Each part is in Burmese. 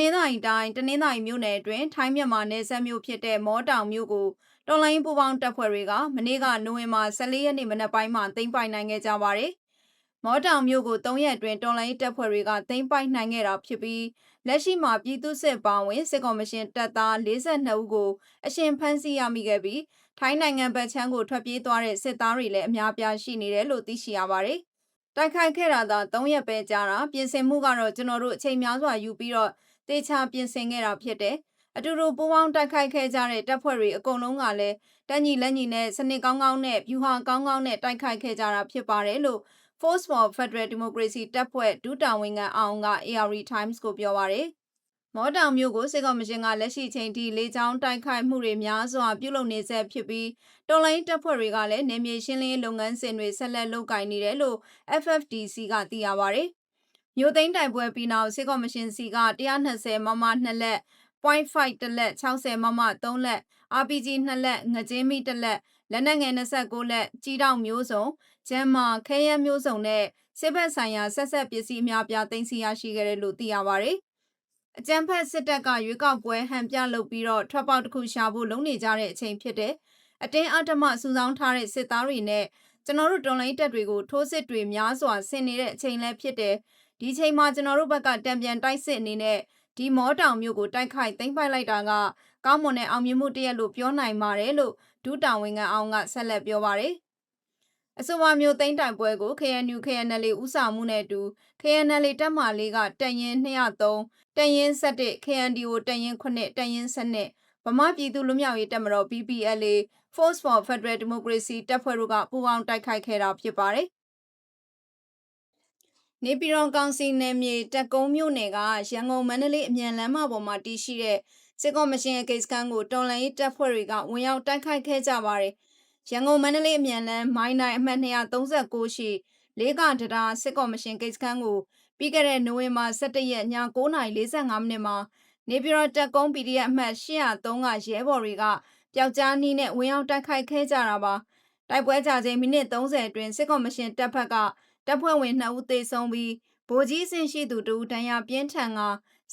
နင်္သာရီတိုင်းတနင်္သာရီမြို့နယ်အတွင်းထိုင်းမြန်မာနယ်စပ်မြို့ဖြစ်တဲ့မောတောင်မြို့ကိုတော်လိုင်းပူပေါင်းတပ်ဖွဲ့တွေကမနေ့ကနိုဝင်ဘာ14ရက်နေ့မနက်ပိုင်းမှာသိမ်းပိုက်နိုင်ခဲ့ကြပါတယ်။မောတောင်မြို့ကို3ရက်အတွင်းတော်လိုင်းတပ်ဖွဲ့တွေကသိမ်းပိုက်နိုင်ခဲ့တာဖြစ်ပြီးလက်ရှိမှာပြည်သူ့စစ်ပါဝင်စစ်ကော်မရှင်တပ်သား42ဦးကိုအရှင်ဖမ်းဆီးရမိခဲ့ပြီးထိုင်းနိုင်ငံဗတ်ချမ်းကိုထွက်ပြေးသွားတဲ့စစ်သားတွေလည်းအများပြားရှိနေတယ်လို့သိရှိရပါတယ်။တိုက်ခိုက်ခဲ့တာသာ3ရက်ပဲကြာတာပြင်ဆင်မှုကတော့ကျွန်တော်တို့အချိန်များစွာယူပြီးတော့ တေချာပြင်ဆင်ခဲ့တာဖြစ်တယ်။အတူတူပူးပေါင်းတိုက်ခိုက်ခဲ့ကြတဲ့တပ်ဖွဲ့တွေအကုန်လုံးကလည်းတညီလက်ညီနဲ့စနစ်ကောင်းကောင်းနဲ့ဗျူဟာကောင်းကောင်းနဲ့တိုက်ခိုက်ခဲ့ကြတာဖြစ်ပါတယ်လို့ Force for Federal Democracy တပ်ဖွဲ့ဒုတာဝန်ခံအောင်က ARD Times ကိုပြောပါတယ်။မော်တောင်မြို့ကိုစစ်ကောင်မရှင်ကလက်ရှိချိန်ထိလေကြောင်းတိုက်ခိုက်မှုတွေများစွာပြုလုပ်နေဆဲဖြစ်ပြီးတော်လိုင်းတပ်ဖွဲ့တွေကလည်းနေမြေရှင်းလင်းလုပ်ငန်းစဉ်တွေဆက်လက်လုပ်ကိုင်နေတယ်လို့ FFDC ကသိရပါဗျ။ မြို့သိမ်းတိုင်ပွဲပြီးနောက်စစ်ကော်မရှင်စီက120မမ2လက် .5 တလက်60မမ3လက် RPG 2လက်ငကြင်းမီ1လက်လက်နက်ငယ်29လက်ကြီးတောင်မျိုးစုံဂျမ်မာခဲယမ်းမျိုးစုံနဲ့စစ်ဘက်ဆိုင်ရာဆက်ဆက်ပစ္စည်းအများပြားသိမ်းဆည်းရရှိခဲ့တယ်လို့သိရပါဗျ။အကြံဖက်စစ်တပ်ကရွေးကောက်ပွဲဟန်ပြလုပ်ပြီးတော့ထွက်ပေါက်တစ်ခုရှာဖို့လုပ်နေကြတဲ့အချိန်ဖြစ်တယ်။အတင်းအဓမ္မစုဆောင်းထားတဲ့စစ်သားတွေနဲ့ကျွန်တော်တို့တော်လိုင်းတပ်တွေကိုထိုးစစ်တွေများစွာဆင်နေတဲ့အချိန်လည်းဖြစ်တယ်။ ဒီချိန်မှာကျွန်တော်တို့ဘက်ကတံပြန်တိုက်စစ်အနေနဲ့ဒီမောတောင်မြို့ကိုတိုက်ခိုက်သိမ်းပိုက်လိုက်တာကကောင်းမွန်တဲ့အောင်မြင်မှုတရက်လို့ပြောနိုင်ပါတယ်လို့ဒူးတောင်ဝင်ကအောင်ကဆက်လက်ပြောပါတယ်။အဆိုပါမျိုးသိမ်းတိုင်ပွဲကို KNU KNL ဥဆောင်မှုနဲ့အတူ KNL တပ်မလေးကတန်ရင်203တန်ရင်7 KNDO တန်ရင်9တန်ရင်7ဗမာပြည်သူလူမျိုးရေးတပ်မတော် BPLA Force for Federal Democracy တပ်ဖွဲ့တို့ကပူးပေါင်းတိုက်ခိုက်ခဲ့တာဖြစ်ပါတယ်။ နေပြည်တော်ကောင်စီနယ်မြေတက်ကုန်းမြို့နယ်ကရန်ကုန်မန္တလေးအမြန်လမ်းမပေါ်မှာတည်ရှိတဲ့စစ်ကော်မရှင်ရဲ့ကိစ္စကန်းကိုတော်လှန်ရေးတပ်ဖွဲ့တွေကဝင်ရောက်တိုက်ခိုက်ခဲ့ကြပါတယ်။ရန်ကုန်မန္တလေးအမြန်လမ်းမိုင်းနိုင်အမှတ်239ရှိလေးကတရာစစ်ကော်မရှင်ကိစ္စကန်းကိုပြီးခဲ့တဲ့နိုဝင်ဘာ17ရက်ည9:45မိနစ်မှာနေပြည်တော်တက်ကုန်း PDF အမှတ်803ကရဲဘော်တွေကပျောက်ကြားနီးနဲ့ဝင်ရောက်တိုက်ခိုက်ခဲ့ကြတာပါ။တိုက်ပွဲကြချိန်မိနစ်30အတွင်းစစ်ကော်မရှင်တပ်ဖက်က တပ်ဖွဲ့ဝင်2ဦးသေဆုံးပြီးဗိုလ်ကြီးဆင့်ရှိသူတူဒဏ်ရာပြင်းထန်က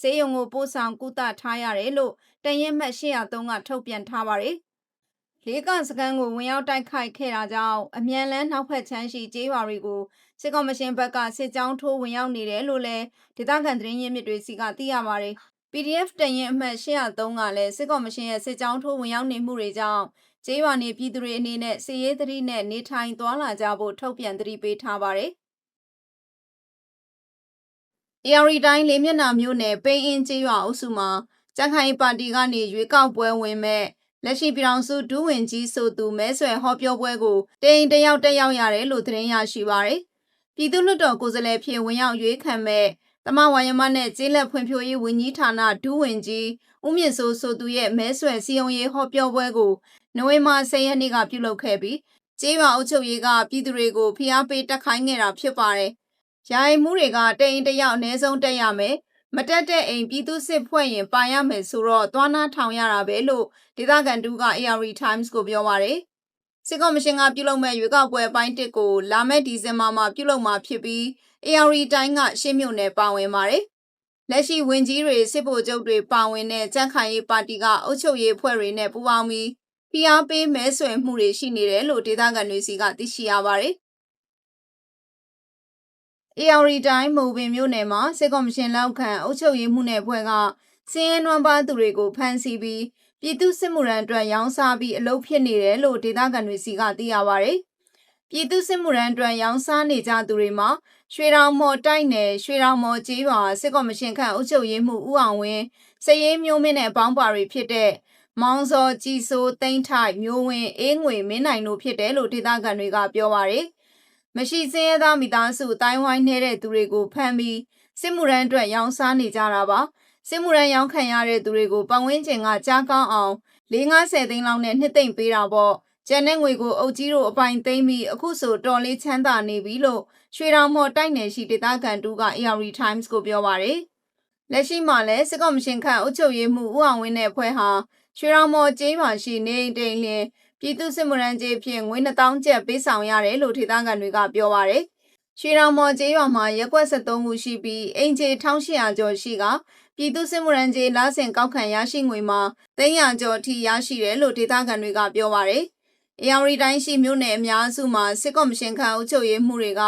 ဆေးရုံကိုပို့ဆောင်ကုသထားရတယ်လို့တရင်မှတ်803ကထုတ်ပြန်ထားပါတယ်။လေးကစကန်ကိုဝင်ရောက်တိုက်ခိုက်ခဲ့တာကြောင့်အမြန်လန်းနောက်ဖက်ချမ်းရှိကျေးရွာတွေကိုစစ်ကော်မရှင်ဘက်ကစစ်ကြောင်းထိုးဝင်ရောက်နေတယ်လို့လည်းဒေသခံသတင်းရင်းမြစ်တွေစီကသိရပါတယ်။ PDF တရင်အမှတ်803ကလည်းစစ်ကော်မရှင်ရဲ့စစ်ကြောင်းထိုးဝင်ရောက်နေမှုတွေကြောင့်ကျေးရွာနေပြည်သူတွေအနေနဲ့စီရေးသတိနဲ့နေထိုင်သွားလာကြဖို့ထုတ်ပြန်သတိပေးထားပါတယ်။ AR တိုင်းလေးမျက်နှာမြို့နယ်ပိန်းအင်းကျေးရွာအုပ်စုမှာကြက်ခိုင်ပါတီကနေရွေးကောက်ပွဲဝင်မဲ့လက်ရှိပြည်တော်စုဒူးဝင်ကြီးဆိုသူမဲဆွယ်ဟောပြောပွဲကိုတိန်တယောက်တက်ရောက်ရတယ်လို့သတင်းရရှိပါရယ်ပြည်သူ့လွှတ်တော်ကိုယ်စားလှယ်ဖြစ်ဝင်ရောက်ရွေးခံမဲ့တမဝါယမနဲ့ကျေးလက်ဖွံ့ဖြိုးရေးဝန်ကြီးဌာနဒူးဝင်ကြီးဦးမြင့်စိုးဆိုသူရဲ့မဲဆွယ်စီယုံရေးဟောပြောပွဲကိုနိုဝင်ဘာ10ရက်နေ့ကပြုလုပ်ခဲ့ပြီးကျေးရွာအုပ်ချုပ်ရေးကပြည်သူတွေကိုဖိအားပေးတက်ခိုင်းခဲ့တာဖြစ်ပါတယ် ယာယီမှုတွေကတအိမ်တယောက်အနည်းဆုံးတက်ရမယ်မတက်တဲ့အိမ်ပြည်သူစစ်ဖွဲ့ရင်ပါရမယ်ဆိုတော့သွားနာထောင်ရတာပဲလို့ဒေသခံတူက AR Times ကိုပြောပါတယ်စစ်ကော်မရှင်ကပြုလုပ်မဲ့ရွေးကောက်ပွဲအပိုင်းတစ်ကိုလာမယ့်ဒီဇင်ဘာမှာပြုလုပ်မှာဖြစ်ပြီး AR တိုင်းကရှင်းမြို့နယ်ပါဝင်ပါတယ်လက်ရှိဝင်ကြီးတွေစစ်ဗိုလ်ချုပ်တွေပါဝင်တဲ့ကြန့်ခိုင်ရေးပါတီကအုပ်ချုပ်ရေးဖွဲ့တွေနဲ့ပူးပေါင်းပြီး PR ပေးမဲဆွယ်မှုတွေရှိနေတယ်လို့ဒေသခံတွေစီကသိရှိရပါတယ်။ AR တိုင်းမူပင်မြို့နယ်မှာစစ်ကော်မရှင်လောက်ခံအုပ်ချုပ်ရေးမှုနယ်ဖွဲ့ကစင်းရဲနွမ်းပါသူတွေကိုဖမ်းဆီးပြီးပြည်သူစစ်မှုရန်အတွက်ရောင်းစားပြီးအလုပ်ဖြစ်နေတယ်လို့ဒေသခံတွေစီကသိရပါဗျ။ပြည်သူစစ်မှုရန်အတွက်ရောင်းစားနေကြသူတွေမှာရွှေတောင်မော်တိုက်နယ်ရွှေတောင်မော်ကျေးရွာစစ်ကော်မရှင်ခန့်အုပ်ချုပ်ရေးမှုဦးအောင်ဝင်းစရေးမျိုးမင်းနဲ့အပေါင်းပါတွေဖြစ်တဲ့မောင်စောကြည်စိုးတိမ့်ထိုက်မျိုးဝင်းအေးငွေမင်းနိုင်တို့ဖြစ်တယ်လို့ဒေသခံတွေကပြောပါရယ် မရှိစင်းရဲသားမိသားစုတိုင်းဝိုင်းနေတဲ့သူတွေကိုဖမ်းပြီးစစ်မှုရန်အတွက်ရောင်းစားနေကြတာပါစစ်မှုရန်ရောင်းခံရတဲ့သူတွေကိုပတ်ဝန်းကျင်ကကြားကောင်းအောင်450သိန်းလောက်နဲ့နှစ်သိမ့်ပေးတာပေါ့ကျန်တဲ့ငွေကိုအုပ်ကြီးတို့အပိုင်သိမ်းပြီးအခုဆိုတော်လေးချမ်းသာနေပြီလို့ရွှေတောင်မော်တိုက်နယ်ရှိဒေသခံတူက AR Times ကိုပြောပါတယ်လက်ရှိမှာလည်းစစ်ကော်မရှင်ခန့်အုပ်ချုပ်ရေးမှူးဦးအောင်ဝင်းနဲ့အဖွဲ့ဟာရွှေရောင်မော်ကျေးရွာရှိနေအိမ်တိန်လင်း ပြည်သူစစ်မှုရန်ကြေးဖြင့်ငွေ2000ကျပ်ပေးဆောင်ရတယ်လို့ဒေသခံတွေကပြောပါရယ်ရွှေရောင်မော်ကျေးရွာမှာရက်ကွက်73ခုရှိပြီးအင်ဂျီ1800ကျော်ရှိကပြည်သူစစ်မှုရန်ကျေးလာဆင်ကောက်ခံရရှိငွေမှာ300ကျော်အထိရရှိတယ်လို့ဒေသခံတွေကပြောပါတယ်။အယောင်ရီတိုင်းရှိမြို့နယ်အများစုမှာစစ်ကော်မရှင်ခန့်အုပ်ချုပ်ရေးမှုတွေက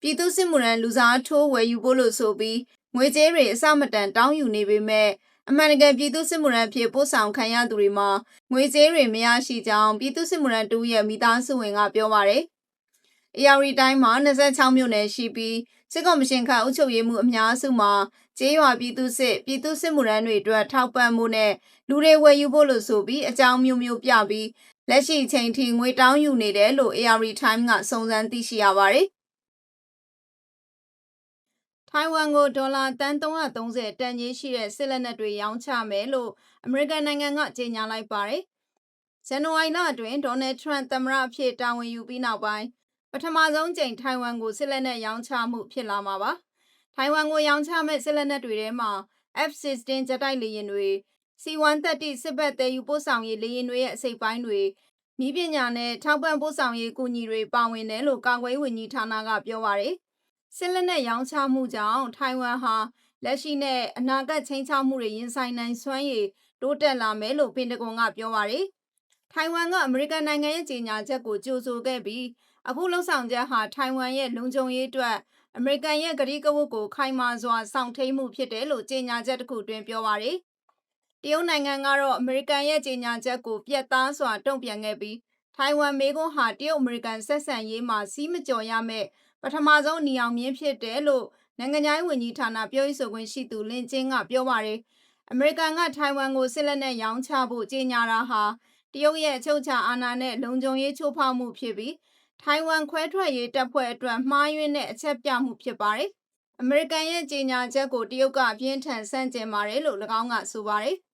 ပြည်သူစစ်မှုရန်လူစားထိုးဝယ်ယူဖို့လို့ဆိုပြီးငွေကြေးတွေအစမတန်တောင်းယူနေပေမဲ့ အမှန်တကယ်ပြည်သူစစ်မှုရန်ဖြစ်ပို့ဆောင်ခံရသူတွေမှာငွေကြေးတွေမရရှိကြောင်းပြည်သူစစ်မှုရန်တူရဲ့မိသားစုဝင်ကပြောပါတယ်။အယောင်ရီတိုင်းမှာ26မြို့နယ်ရှိပြီးစစ်ကော်မရှင်ခန့်အုပ်ချုပ်ရေးမှုအများစုမှာကျေးရွာပြည်သူစစ်ပြည်သူစစ်မှုရန်တွေအတွက်ထောက်ပံ့မှုနဲ့လူတွေဝယ်ယူဖို့လို့ဆိုပြီးအကြောင်းမျိုးမျိုးပြပြီးလက်ရှိချိန်ထိငွေတောင်းယူနေတယ်လို့ ARD Time ကစုံစမ်းသိရှိရပါတယ်။ ထိုင်ဝမ်ကိုဒေါ်လာတန်330တန်ကြီးရှိတဲ့စစ်လက်နက်တွေရောင်းချမယ်လို့အမေရိကန်နိုင်ငံကကြေညာလိုက်ပါတယ်။ဇန်နဝါရီလအတွင်းဒေါ်နယ်ထရန့်သမ္မတအဖြစ်တာဝန်ယူပြီးနောက်ပိုင်းပထမဆုံးကြိမ်ထိုင်ဝမ်ကိုစစ်လက်နက်ရောင်းချမှုဖြစ်လာမှာပါ။ထိုင်ဝမ်ကိုရောင်းချမဲ့စစ်လက်နက်တွေထဲမှာ F-16 ဂျက်တိုက်လေယာဉ်တွေ C-130 စစ်ဘက်တည်ယူပို့ဆောင်ရေးလေယာဉ်တွေရဲ့အစိပ်ပိုင်းတွေဤပညာနဲ့ထောက်ပံ့ပို့ဆောင်ရေးကူညီတွေပါဝင်တယ်လို့ကာကွယ်ဝင်ကြီးဌာနကပြောပါတယ်။ စစ်လက်နက်ရောင်းချမှုကြောင့်ထိုင်ဝမ်ဟာလက်ရှိနဲ့အနာဂတ်ချင်းချောက်မှုတွေရင်ဆိုင်နိုင်စွမ်းရည်တိုးတက်လာမယ်လို့ပင်တဂွန်ကပြောပါတယ်။ထိုင်ဝမ်ကအမေရိကန်နိုင်ငံရဲ့ကြေညာချက်ကိုကြိုဆိုခဲ့ပြီးအခုလှုပ်ဆောင်ချက်ဟာထိုင်ဝမ်ရဲ့လုံခြုံရေးအတွက်အမေရိကန်ရဲ့ကတိကဝတ်ကိုခိုင်မာစွာစောင့်ထိန်မှုဖြစ်တယ်လို့ကြေညာချက်တစ်ခုတွင်ပြောပါတယ်။တရုတ်နိုင်ငံကတော့အမေရိကန်ရဲ့ကြေညာချက်ကိုပြက်သားစွာတုံ့ပြန်ခဲ့ပြီးထိုင်ဝမ်မေကွန်းဟာတရုတ်အမေရိကန်ဆက်ဆံရေးမှာစီးမကြော်ရမဲ့ ပထမဆုံးနေအောင်မြင်းဖြစ်တယ်လို့နိုင်ငံခြားရေးဝန်ကြီးဌာနပြောရေးဆိုခွင့်ရှိသူလင်ကျင်းကပြောပါတယ်။အမေရိကန်ကထိုင်ဝမ်ကိုစစ်လက်နက်ရောင်းချဖို့ကြေညာတာဟာတရုတ်ရဲ့အချုပ်အခြာအာဏာနဲ့လုံခြုံရေးချိုးဖောက်မှုဖြစ်ပြီးထိုင်ဝမ်ခွဲထွက်ရေးတပ်ဖွဲ့အတွက်မှားယွင်းတဲ့အချက်ပြမှုဖြစ်ပါတယ်။အမေရိကန်ရဲ့ကြေညာချက်ကိုတရုတ်ကအပြင်းထန်ဆန့်ကျင်ပါတယ်လို့၎င်းကဆိုပါတယ်။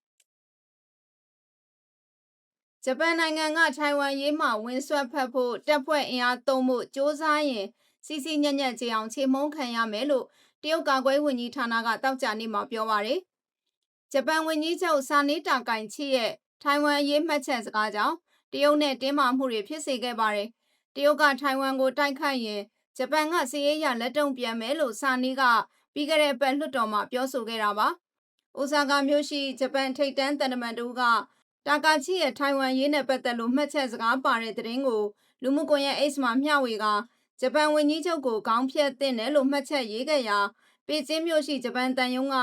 ဂျပန်နိုင်ငံကထိုင်ဝမ်ရေးမှဝင်ဆွတ်ဖက်ဖို့တပ်ဖွဲ့အင်အားသုံးဖို့စ조사ရင်စီစီညံ့ညံ့ကြအောင်ချေမှုန်းခံရမယ်လို့တရုတ်ကာကွယ်ဝင်ကြီးဌာနကတောက်ကြနေ့မှာပြောပါတယ်။ဂျပန်ဝန်ကြီးချုပ်ဆာနီတာကိုင်ချီရဲ့ထိုင်ဝမ်ရေးမှတ်ချက်စကားကြောင့်တရုတ်နဲ့တင်းမာမှုတွေဖြစ်စေခဲ့ပါတယ်။တရုတ်ကထိုင်ဝမ်ကိုတိုက်ခိုက်ရင်ဂျပန်ကစီးရဲရလက်တုံပြန်မယ်လို့ဆာနီကပြီးခဲ့တဲ့ပတ်လွှတ်တော်မှာပြောဆိုခဲ့တာပါ။အိုဆာကာမြို့ရှိဂျပန်ထိပ်တန်းတန်တမန်တို့က တာကာချီရဲ့ထိုင်ဝမ်ရေးနဲ့ပတ်သက်လို့မှတ်ချက်စကားပါတဲ့သတင်းကိုလူမှုကွန်ရက် X မှာမျှဝေကဂျပန်ဝန်ကြီးချုပ်ကိုခေါင်းဖြတ်တင်တယ်လို့မှတ်ချက်ရေးခဲ့ရာပေကျင်းမြို့ရှိဂျပန်တန်ယုံက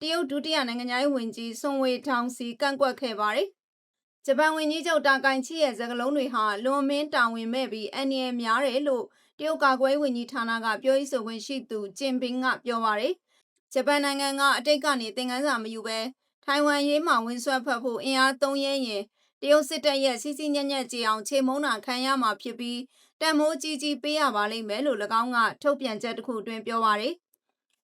တရုတ်ဒုတိယနိုင်ငံသားဝန်ကြီးဆွန်ဝေထောင်စီကန့်ကွက်ခဲ့ပါတယ်။ဂျပန်ဝန်ကြီးချုပ်တာကိုင်ချီရဲ့စကားလုံးတွေဟာလွန်မင်းတာဝန်မဲ့ပြီးအန်ရများတယ်လို့တရုတ်ကာကွယ်ဝန်ကြီးဌာနကပြောရေးဆိုခွင့်ရှိသူကျင်ပင်းကပြောပါတယ်။ဂျပန်နိုင်ငံကအတိတ်ကနေသင်ခန်းစာမယူဘဲ ထိုင်ဝမ်ရေးမှာဝင်ဆွတ်ဖက်ဖို့အင်အားသုံးရဲရင်တရုတ်စစ်တပ်ရဲ့စီစီညံ့ညံ့ကြအောင်ခြေမုံတာခံရမှာဖြစ်ပြီးတန်မိုးကြီးကြီးပေးရပါလိမ့်မယ်လို့၎င်းကထုတ်ပြန်ချက်တစ်ခုတွင်ပြောပါရယ်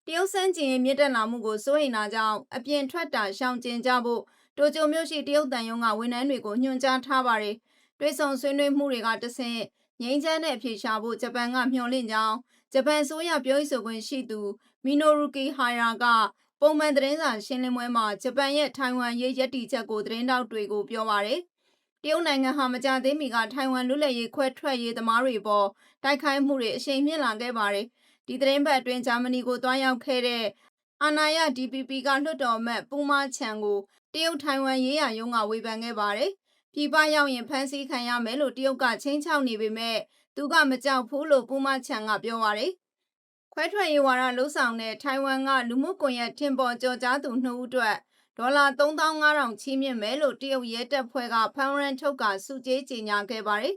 တရုတ်စန်းကျင်မြင့်တက်လာမှုကိုစိုးရိမ်တာကြောင့်အပြင်ထွက်တာရှောင်ကျဉ်ကြဖို့တိုကျိုမြို့ရှိတရုတ်တန်ယုံကဝန်ထမ်းတွေကိုညွှန်ကြားထားပါရယ်တွဲဆောင်ဆွေးနွေးမှုတွေကတဆင့်ငြိမ်းချမ်းတဲ့အဖြေရှာဖို့ဂျပန်ကမျှော်လင့်ကြောင်းဂျပန်ဆိုရပြောရေးဆိုခွင့်ရှိသူမီနိုရူကီဟိုင်ရာက ပုံမှန်သတင်းစာရှင်းလင်းပွဲမှာဂျပန်ရဲ့ထိုင်ဝမ်ရေးရည်တည်ချက်ကိုသတင်းတောက်တွေကိုပြောပါရယ်တရုတ်နိုင်ငံဟာမကြသေးမီကထိုင်ဝမ်လွတ်လပ်ရေးခွဲထွက်ရေးသမားတွေပေါ်တိုက်ခိုက်မှုတွေအရှိန်မြင့်လာခဲ့ပါတယ်။ဒီသတင်းပတ်အတွင်းဂျာမနီကိုတွားရောက်ခဲ့တဲ့အာနာယ DPP ကလွှတ်တော်အမတ်ပူမာချန်ကိုတရုတ်ထိုင်ဝမ်ရေးရာရုံးကဝေဖန်ခဲ့ပါတယ်။ပြည်ပရောက်ရင်ဖမ်းဆီးခံရမယ်လို့တရုတ်ကချင်းချောက်နေပေမဲ့သူကမကြောက်ဘူးလို့ပူမာချန်ကပြောပါတယ်။ ခွဲထွက်ရေးဝါဒလှုပ်ဆောင်တဲ့ထိုင်ဝမ်ကလူမှုကွန်ရက်ထင်ပေါ်ကြော်ကြားသူနှစ်ဦးအတွက်ဒေါ်လာ3500ချီးမြှင့်မယ်လို့တရုတ်ရဲတပ်ဖွဲ့ကဖမ်းရန်ထုတ်ကစုကြေးကြေညာခဲ့ပါတယ်